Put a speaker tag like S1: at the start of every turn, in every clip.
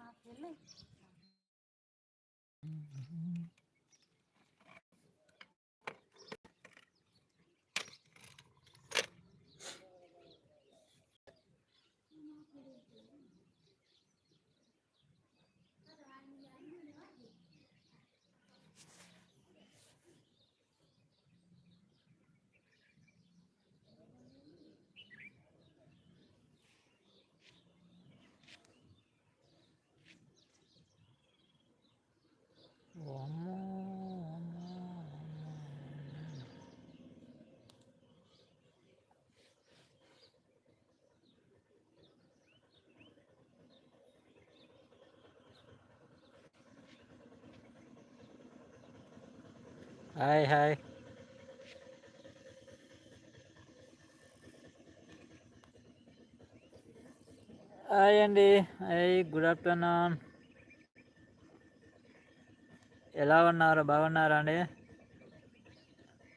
S1: 啊别累。హాయ్ hi hi అండి hi good afternoon ఎలా ఉన్నారు? బాగున్నారా అండి?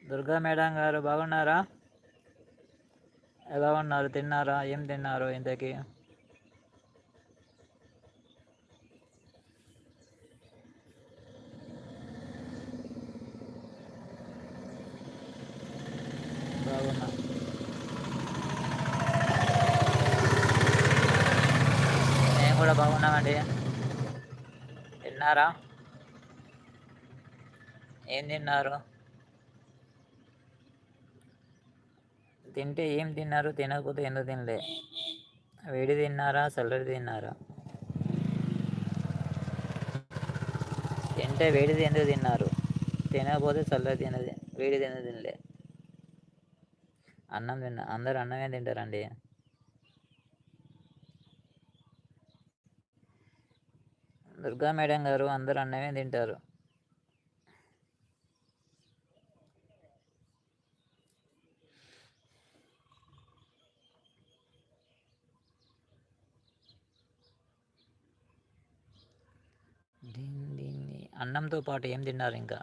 S1: దుర్గా మేడం గారు బాగున్నారా? ఎలా ఉన్నారు? తిన్నారా? ఏం తిన్నారు ఇంతకీ? బాగున్నా. మేము కూడా బాగున్నామండి. తిన్నారా? ఏం తిన్నారు? తింటే ఏం తిన్నారు? తినకపోతే ఎందుకు తినలే? వేడి తిన్నారా? చల్లడి తిన్నారా? తింటే వేడిది ఎందుకు తిన్నారు? తినకపోతే చల్లది తినది వేడిది ఎందుకు తినలే? అన్నం తిన్న అందరు అన్నమే తింటారండి. దుర్గా మేడం గారు అందరు అన్నమే తింటారు. అన్నంతో పాటు ఏం తిన్నారు ఇంకా?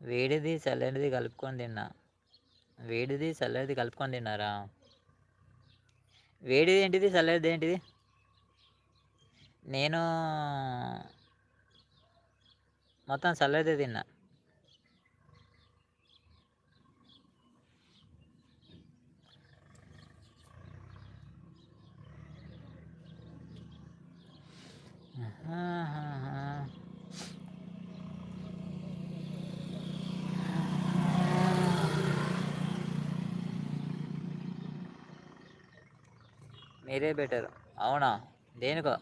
S1: వేడిది చల్లనిది కలుపుకొని తిన్నా. వేడిది చల్లనిది కలుపుకొని తిన్నారా? వేడిది ఏంటిది చల్లనిది ఏంటిది? నేను మొత్తం చల్లదే తిన్నా. మీరే బెటర్. అవునా? దేనికో?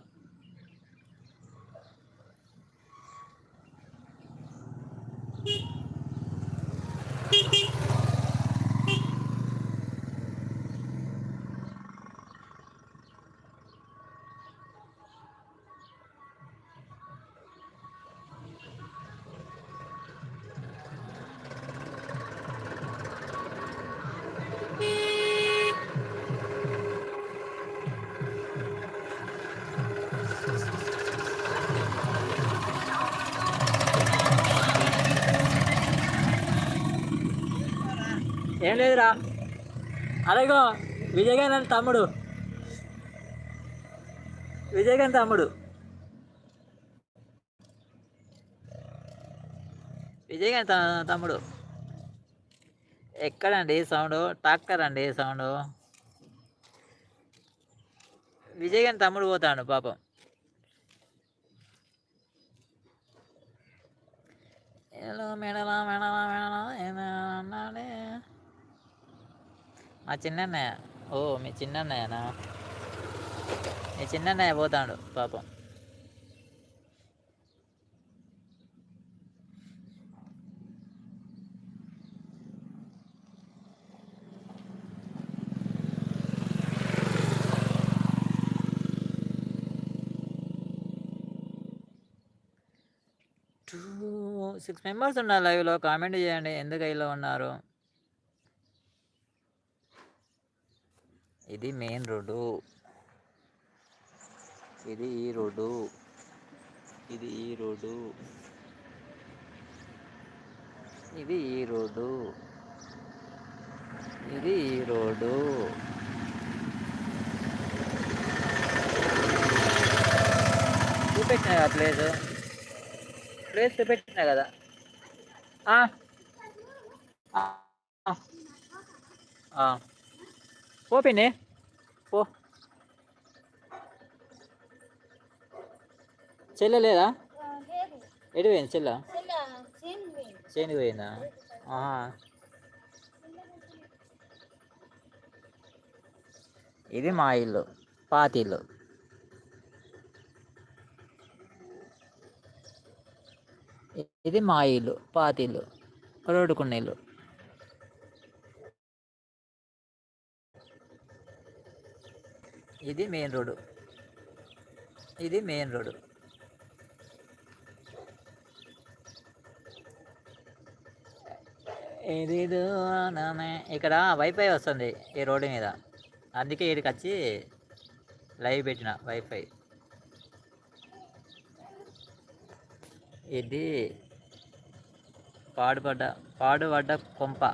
S1: ఏం లేదురా. అలాగో విజయగాని తమ్ముడు. విజయగాన్ తమ్ముడు. విజయగాన్ త- తమ్ముడు. ఎక్కడండి సౌండ్? ట్రాక్టర్ అండి సౌండ్. విజయగాన్ తమ్ముడు పోతాడు పాపం. మేడలా మెడలా మెడలా మెడలా ఏమన్నాడే మా చిన్నన్నయ్య. ఓ మీ చిన్నన్నయ్యనా? మీ చిన్నన్నయ్య పోతాడు పాపం. టూ సిక్స్ మెంబర్స్ ఉన్నారు లైవ్లో కామెంట్ చేయండి ఎందుకు ఇలా ఉన్నారు? ఇది మెయిన్ రోడ్డు. ఇది ఈ రోడ్డు. ఇది ఈ రోడ్డు. ఇది ఈ రోడ్డు. ఇది ఈ రోడ్డు. చూపెట్టినా కదా ప్లేస్? ప్లేస్ చూపెట్టినా కదా? ఆ. పో పిన్ని పో. చెల్లె లేదా? ఎటు పోయింది చెల్ల? చేనికి పోయిందా? ఆహా. ఇది మా ఇల్లు పాతి ఇల్లు. ఇది మా ఇల్లు పాతి ఇల్లు రోడ్డుకున్న ఇల్లు. ఇది మెయిన్ రోడ్డు. ఇది మెయిన్ రోడ్డు. ఇది ఇక్కడ వైఫై వస్తుంది ఈ రోడ్డు మీద. అందుకే ఇక్కడికి వచ్చి లైవ్ పెట్టిన వైఫై ఇది పాడుపడ్డ పాడుపడ్డ కొంప.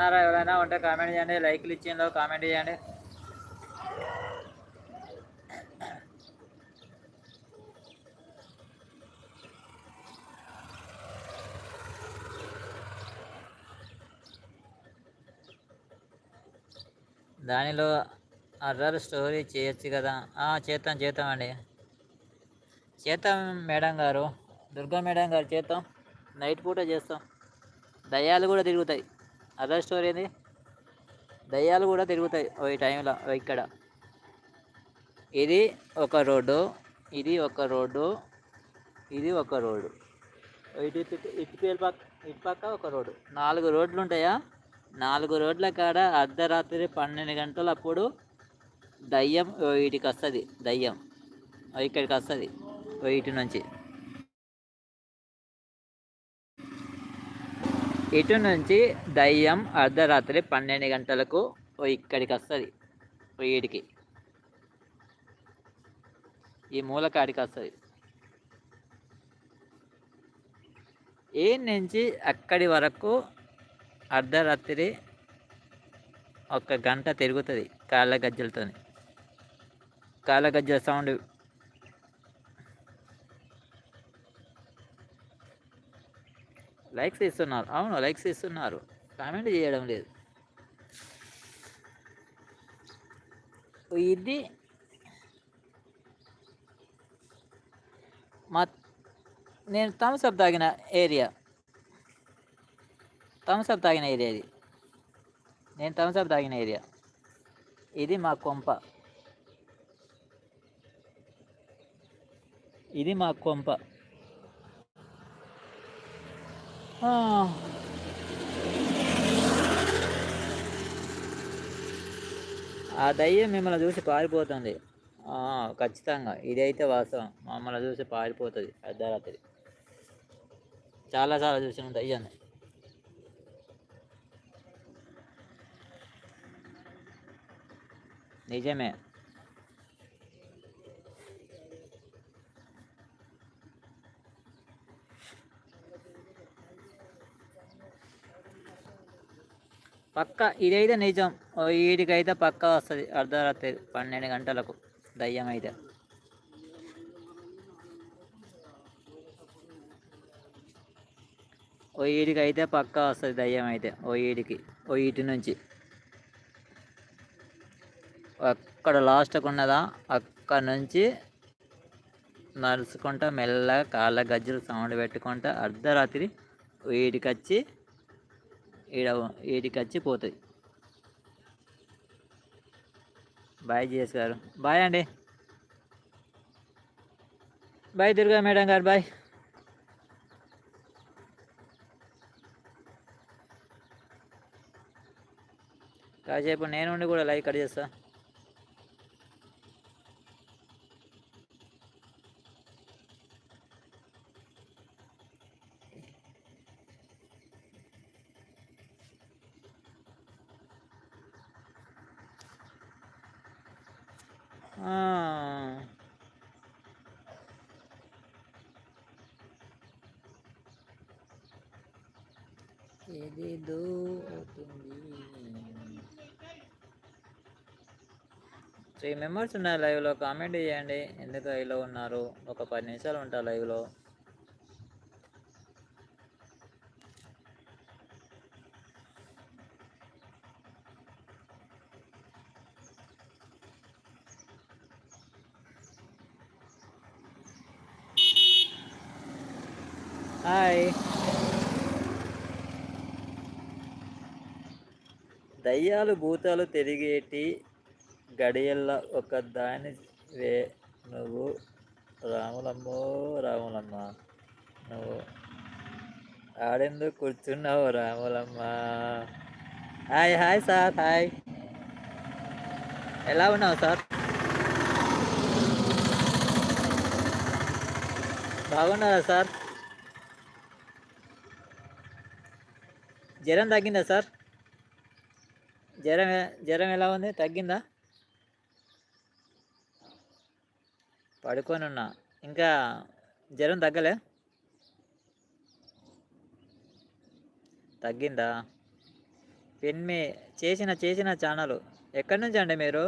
S1: ఉన్నారా ఎవరైనా ఉంటే కామెంట్ చేయండి లైక్లు ఇచ్చిందో కామెంట్ చేయండి. దానిలో అర్రర్ స్టోరీ చేయొచ్చు కదా. చేద్దాం చేద్దాం అండి. చేద్దాం మేడం గారు. దుర్గా మేడం గారు చేద్దాం. నైట్ పూట చేస్తాం. దయ్యాలు కూడా తిరుగుతాయి. అదర్ స్టోరీ ఏంది? దయ్యాలు కూడా తిరుగుతాయి ఓ ఈ టైంలో ఇక్కడ. ఇది ఒక రోడ్డు ఇది ఒక రోడ్డు ఇది ఒక రోడ్డు. ఇటు ఇటు ఇటు పేరు పక్క ఇటు పక్క ఒక రోడ్డు. నాలుగు రోడ్లు ఉంటాయా? నాలుగు రోడ్ల కాడ అర్ధరాత్రి పన్నెండు గంటలప్పుడు దయ్యం ఓ వస్తుంది దయ్యం. ఇక్కడికి వస్తుంది ఇటు నుంచి. ఇటు నుంచి దయ్యం అర్ధరాత్రి పన్నెండు గంటలకు ఇక్కడికి వస్తుంది. వీడికి ఈడికి. ఈ మూలకాడికి వస్తుంది. ఏ నుంచి అక్కడి వరకు అర్ధరాత్రి ఒక గంట తిరుగుతుంది కాళ్ళ గజ్జలతో కాళ్ళ గజ్జల సౌండ్ లైక్స్ ఇస్తున్నారు. అవును లైక్స్ ఇస్తున్నారు. కామెంట్ చేయడం లేదు. ఇది మా నేను థమ్స్ అప్ తాగిన ఏరియా థమ్స్ అప్ తాగిన ఏరియా ఇది. నేను థమ్స్ అప్ తాగిన ఏరియా ఇది మా కొంప. ఇది మా కొంప. ఆ. దయ్యం మిమ్మల్ని చూసి పారిపోతుంది. ఖచ్చితంగా. ఇదైతే వాస్తవం. మమ్మల్ని చూసి పారిపోతుంది అర్ధరాత్రి. చాలాసార్లు చూసిన దయ్యాన్ని. నిజమే. పక్క ఇదైతే నిజం. ఓ వీడికైతే పక్క వస్తుంది. అర్ధరాత్రి పన్నెండు గంటలకు దయ్యం అయితే ఓ ఈడికి అయితే పక్క వస్తుంది దయ్యం అయితే ఓ ఈడికి ఓ ఈటి నుంచి. అక్కడ లాస్ట్కి ఉన్నదా అక్కడ నుంచి నడుచుకుంటా మెల్లగా కాళ్ళ గజ్జలు సౌండ్ పెట్టుకుంటా అర్ధరాత్రి వీడికి వచ్చి ఈడ వీడికి వచ్చి పోతుంది. బాయ్ జిఎస్ గారు. బాయ్ అండి. బాయ్ దుర్గా మేడం గారు బాయ్. కాసేపు నేను ఉండి కూడా లైక్ కట్ చేస్తా ఆ. ఏదేదో అవుతుంది త్రీ మెంబర్స్ ఉన్నారు లైవ్లో కామెంట్ చేయండి ఎందుకు లైవ్లో ఉన్నారు? ఒక పది నిమిషాలు ఉంటా లైవ్లో. హాయ్. దయ్యాలు భూతాలు తిరిగేటి గడియల్లో ఒక దాని వే నువ్వు రాములమ్మో రాములమ్మ. నువ్వు ఆడెందుకు కూర్చున్నావు Ramulamma. Hi hi sir hi. ఎలా ఉన్నావు సార్? బాగున్నారా సార్? జ్వరం తగ్గిందా సార్? జ్వరం జ్వరం ఎలా ఉంది? తగ్గిందా? పడుకొని ఉన్నా ఇంకా జ్వరం తగ్గలే? తగ్గిందా? పెన్మి చేసిన చేసిన ఛానల్. ఎక్కడి నుంచి అండి మీరు?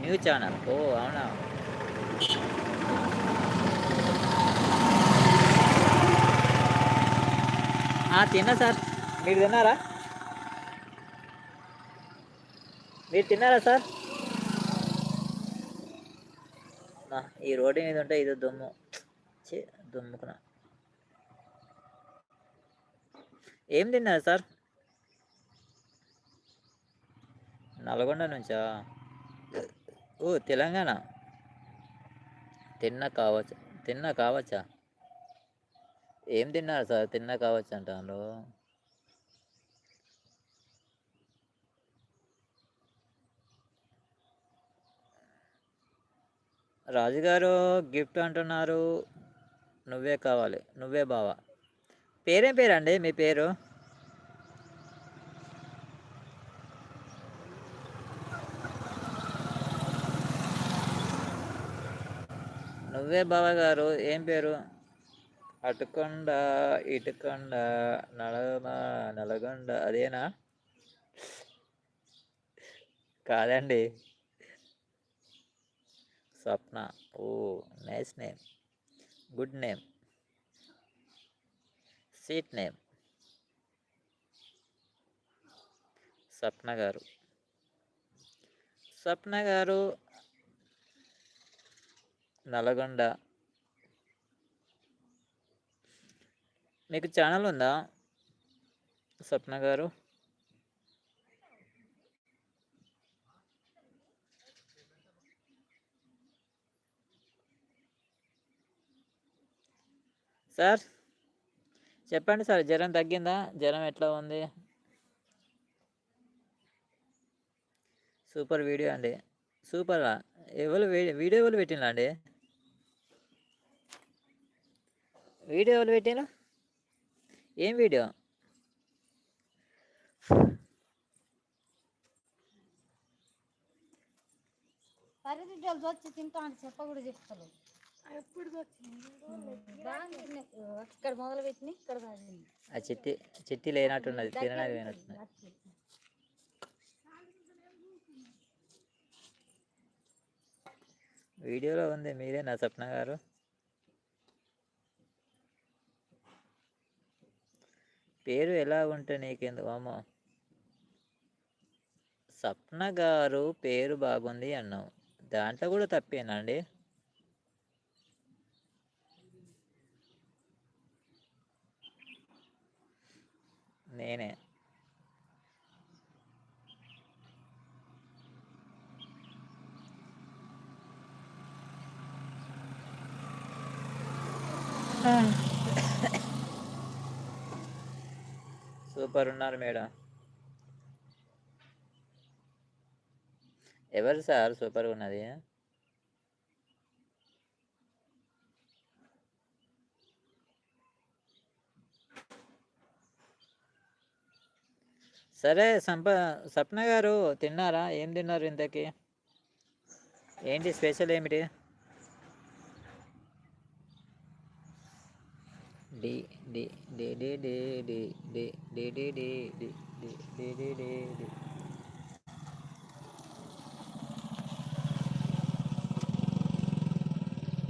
S1: New channel. ఓ అవునా? ఆ, తిన్నా సార్. మీరు తిన్నారా? మీరు తిన్నారా సార్? ఈ రోడ్డు మీద ఉంటే ఇది దుమ్ము. చే దుమ్ముకున్నా. ఏం తిన్నారు సార్? నల్గొండ నుంచా? ఓ తెలంగాణ. తిన్నా కావచ్చు తిన్నా కావచ్చా? ఏం తిన్నారు సార్? తిన్నా కావచ్చు అంటాను రాజుగారు గిఫ్ట్ అంటున్నారు. నువ్వే కావాలి. నువ్వే బావా. పేరేం పేరండి మీ పేరు? నువ్వే బావ గారు ఏం పేరు? అటుకొండ ఇటుకొండ నలమ నలగొండ. అదేనా? కాదండి. Swapna. Oh nice name. Good name. Seat name. Swapna గారు. స్వప్న గారు నల్గొండ. మీకు ఛానల్ ఉందా? స్వప్న గారు? సార్? చెప్పండి సార్ జ్వరం తగ్గిందా? జ్వరం ఎట్లా ఉంది? సూపర్ వీడియో అండి. సూపర్? ఎవరు వీడియో ఎవరు పెట్టినా అండి? వీడియో ఎవరు పెట్టినా ఏం వీడియో?
S2: పరిధి వచ్చి తింటా అని చెప్ప కూడా చెప్తారు ఇక్కడ మొదలు పెట్టిన ఇక్కడ
S1: ఆ చిట్టి చిట్టి లేనట్టున్నది తినడానికి లేనట్టున్నది. వీడియోలో ఉంది మీరే నా సప్న గారు. పేరు ఎలా ఉంటే నీకెందుకు అమ్మో. సప్న గారు పేరు బాగుంది అన్నావు. దాంట్లో కూడా తప్పేనండి నేనే. సూపర్ ఉన్నారు మేడం. ఎవరు సార్ సూపర్గా ఉన్నది? సరే సంప సప్న గారు తిన్నారా ఏం తిన్నారు ఇంతకీ ఏంటి స్పెషల్ ఏమిటి డి డి డి డి డి డి డి డి డి డి డి డి డి డి డి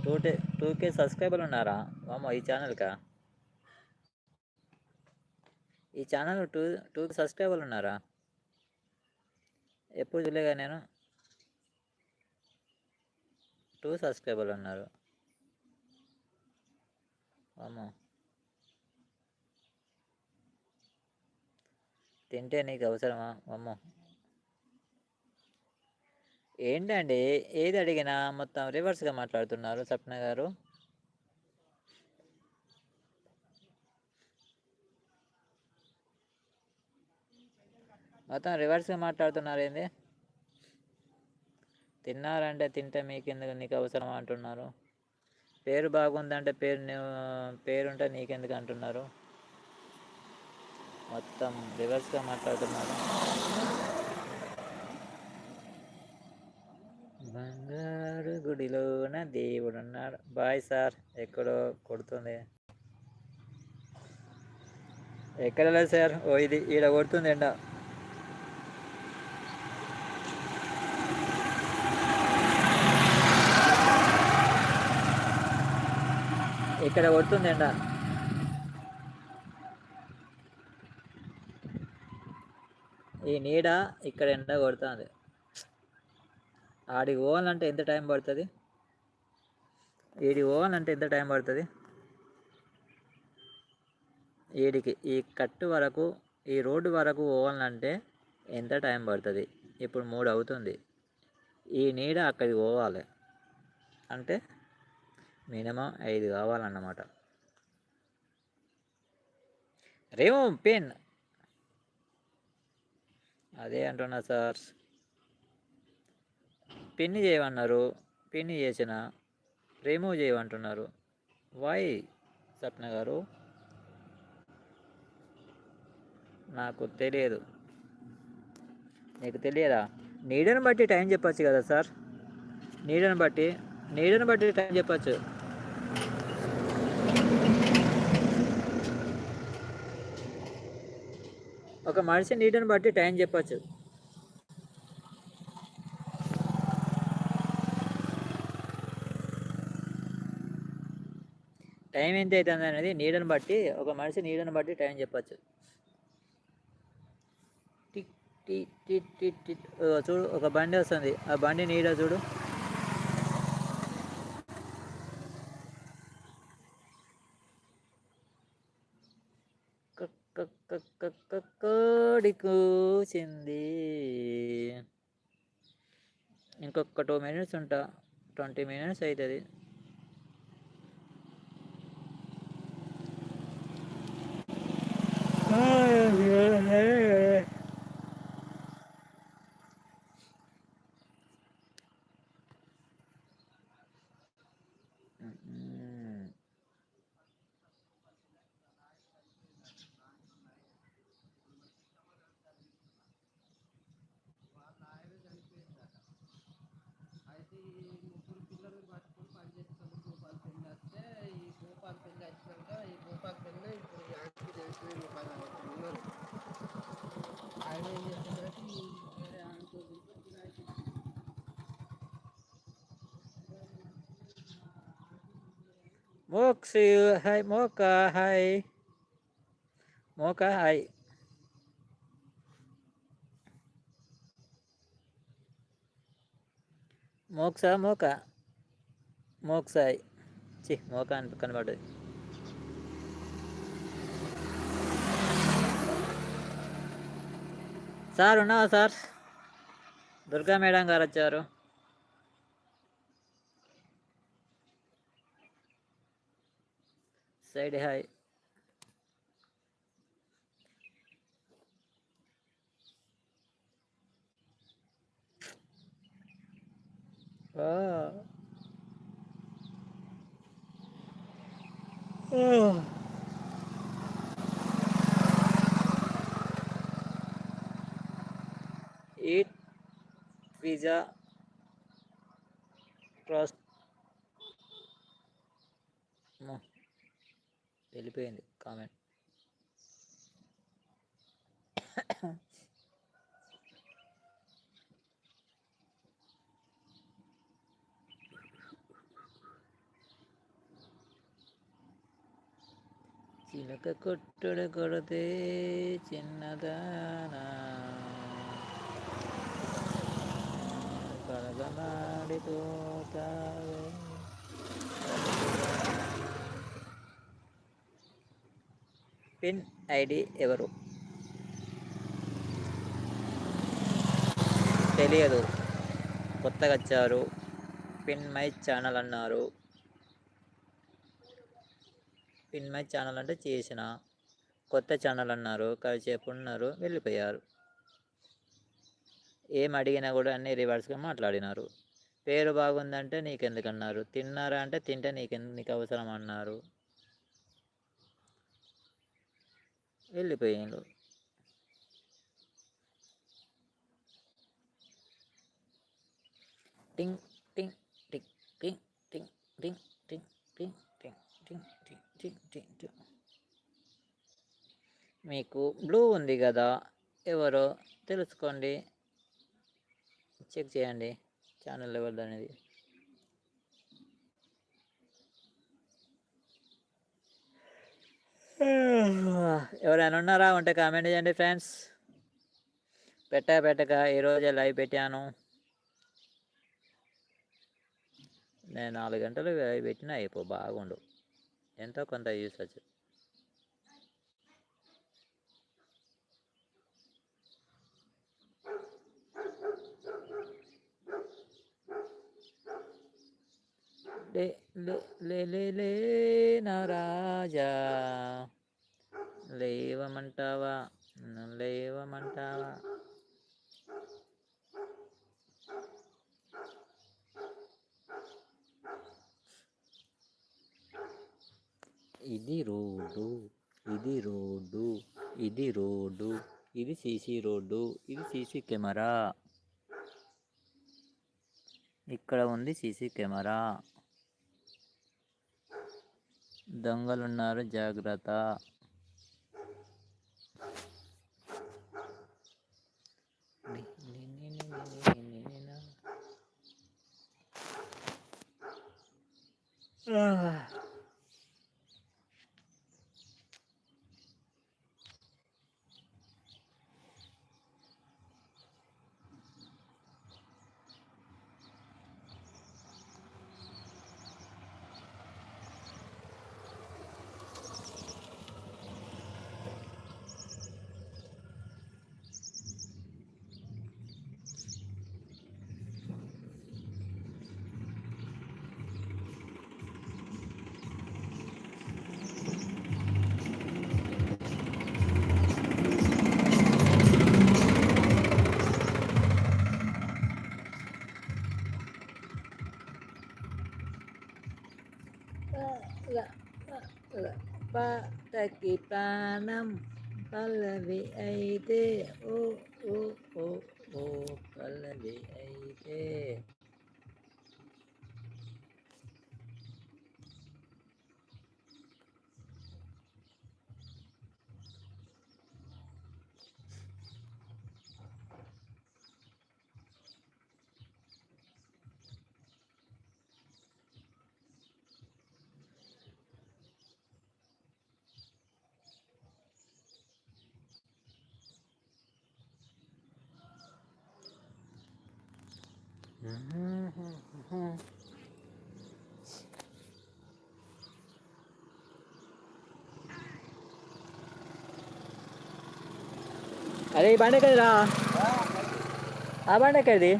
S1: టూ టే టూ కే సబ్స్క్రైబర్లు ఉన్నారా వామ్మో ఈ ఛానల్కా ఈ ఛానల్ టూ టూ సబ్స్క్రైబర్లు ఉన్నారా? ఎప్పుడు చూడలేగా నేను? టూ సబ్స్క్రైబర్లు ఉన్నారు. అమ్మో తింటే నీకు అవసరమా? అమ్మో ఏంటండి? ఏది అడిగినా మొత్తం రివర్స్గా మాట్లాడుతున్నారు సప్న గారు. మొత్తం రివర్స్గా మాట్లాడుతున్నారు ఏంది తిన్నారంటే తింటే మీకు ఎందుకు నీకు అవసరం అంటున్నారు? పేరు బాగుందంటే పేరు పేరుంటే నీకెందుకు అంటున్నారు? మొత్తం రివర్స్గా మాట్లాడుతున్నారు. బంగారు గుడిలోన దేవుడు ఉన్నాడు బాయ్ సార్ ఎక్కడో కొడుతుంది. ఎక్కడ లేదు సార్? ఓ ఇది ఈడ కొడుతుంది ఎండ ఇక్కడ కొడుతుంది ఎండ ఈ నీడ ఇక్కడ ఎండ కొడుతుంది. ఆడికి పోవాలంటే ఎంత టైం పడుతుంది? ఈడికి పోవాలంటే ఎంత టైం పడుతుంది? ఈడికి ఈ కట్టు వరకు ఈ రోడ్డు వరకు పోవాలంటే ఎంత టైం పడుతుంది? ఇప్పుడు మూడు అవుతుంది ఈ నీడ అక్కడికి పోవాలి. అంటే మినిమం ఐదు కావాలన్నమాట. రేమో పెన్. అదే అంటున్నా సార్. పిన్ని చేయమన్నారు పిన్ని చేసిన రిమూవ్ చేయమంటున్నారు. వై సప్న గారు? నాకు తెలియదు. నీకు తెలియదా? నీడను బట్టి టైం చెప్పచ్చు కదా సార్? నీడను బట్టి నీడను బట్టి టైం చెప్పచ్చు. ఒక మనిషి నీటిని బట్టి టైం చెప్పచ్చు. టైం ఎంత అవుతుంది అనేది నీడని బట్టి ఒక మనిషి నీడని బట్టి టైం చెప్పచ్చు. టిక్ టి టి టి చూడు ఒక బండి వస్తుంది. ఆ బండి నీడ చూడు. కోడి కూచింది ఇంకొక టూ మినిట్స్ ఉంటా. ట్వంటీ మినిట్స్ అవుతుంది
S3: అయితే గుండ్లను పట్టుకుని పనిచేస్తాను గోపాల్ పెళ్ళి వస్తే ఈ గోపాల్ పెళ్ళి వచ్చినాక ఈ గోపాల్ పెళ్ళి ఇప్పుడు యాంకి తెలిసిపోయింది పది ఉన్నారు ఆయన ఏం చేస్తున్నారంటే ఈ వేరే ఆమెతో గిరాకీ
S1: Mốt siêu hay mốt uh, hay mốt cá hay mốt sớm mốt cả మోక్సాయి చి మోక అని కనబడ్డది. సార్ ఉన్నావా సార్? దుర్గా మేడం గారు వచ్చారు. Side hi. ఆ. Eight pizza cross. వెళ్ళిపోయింది కామెంట్. చిలక కొట్టుడు కొడితే చిన్నదానా కలగలాడిపోతావే పిన్ ఐడి ఎవరు తెలియదు కొత్తగా వచ్చారు పిన్ మై ఛానల్ అన్నారు పిన్ మై ఛానల్ అంటే చేసిన కొత్త ఛానల్ అన్నారు కాసేపు ఉన్నారు వెళ్ళిపోయారు ఏం అడిగినా కూడా అన్నీ రివర్స్గా మాట్లాడినారు పేరు బాగుందంటే నీకెందుకన్నారు తిన్నారా అంటే తింటే నీకెందు నీకు అవసరం అన్నారు వెళ్ళిపోయారు టింగ్ టింగ్ టింగ్ టింగ్ టింగ్ టింగ్ టింగ్ టింగ్ టింగ్ టింగ్ టింగ్ మీకు బ్లూ ఉంది కదా ఎవరో తెలుసుకోండి. చెక్ చేయండి ఛానల్ ఎవరిది అనేది. ఎవరైనా ఉన్నారా? ఉంటే కామెంట్ చేయండి ఫ్రెండ్స్ పెట్టక పెట్టక ఈరోజే లైవ్ పెట్టాను. నేను నాలుగు గంటలు లైవ్ పెట్టినా అయిపో బాగుండు. ఎంతో కొంత యూస్ వచ్చు లే లే లే లే నా రాజా. లేవమంటావా? లేవమంటావా? ఇది రోడ్డు ఇది రోడ్డు ఇది రోడ్డు ఇది సీసీ రోడ్డు ఇది సీసీ కెమెరా. ఇక్కడ ఉంది సీసీ కెమెరా. దొంగలున్నారు జాగ్రత్త. ปะตะกิปานัมปะละวิไอเต अरे बांडे कर रहा हाँ बांडे कर दी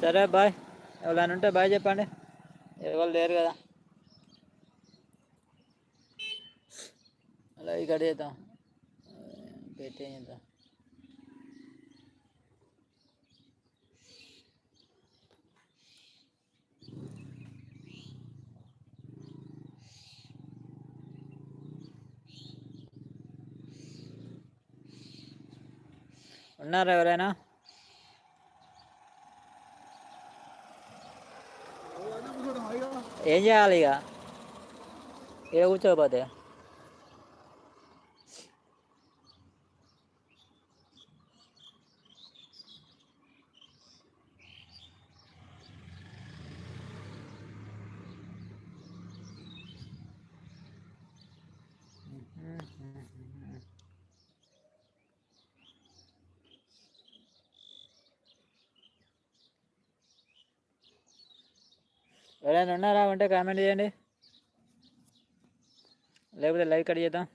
S1: సరే బాయ్. ఎవరైనా ఉంటే బాయ్ చెప్పండి. ఎవరు లేరు కదా. అలా ఇక్కడ చేద్దాం. పెట్టేద్దాం ఉన్నారా ఎవరైనా? ఏం చేయాలి ఇక? ఇక్కడ కూర్చోకపోతే? ఎవరైనా ఉన్నారా? ఉంటే కామెంట్ చేయండి. లేకపోతే లైక్ కట్ చేద్దాం.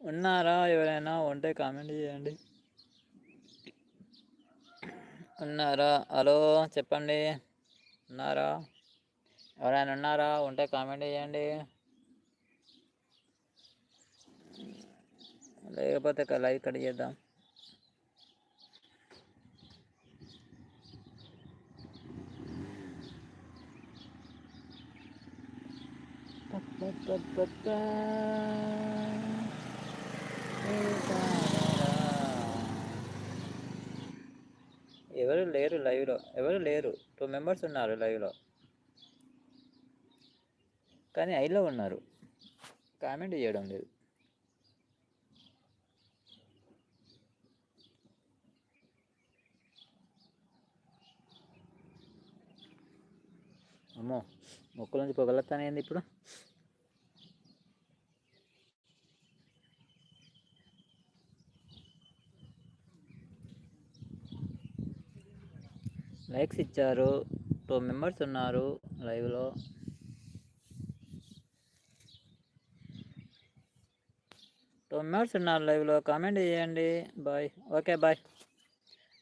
S1: ఉన్నారా? ఎవరైనా ఉంటే కామెంట్ చేయండి. ఉన్నారా? హలో చెప్పండి. ఉన్నారా? ఎవరైనా ఉన్నారా? ఉంటే కామెంట్ చేయండి. లేకపోతే లైక్ కట్ చేద్దాం. ఎవరు లేరు లైవ్లో. ఎవరు లేరు. టూ మెంబర్స్ ఉన్నారు లైవ్లో. కానీ ఐలో ఉన్నారు. కామెంట్ చేయడం లేదు. అమ్మో మొక్కల నుంచి పొగలతానేంది ఇప్పుడు. లైక్స్ ఇచ్చారు. టూ మెంబర్స్ ఉన్నారు లైవ్లో. టూ మెంబర్స్ ఉన్నారు లైవ్లో. కామెంట్ చేయండి. బాయ్. Okay bye.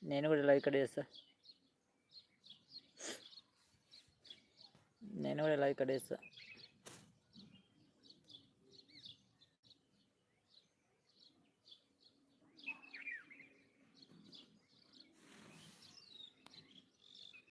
S1: నేను కూడా లైక్ కట్ చేస్తా. నేను కూడా లైక్ కట్ చేస్తా.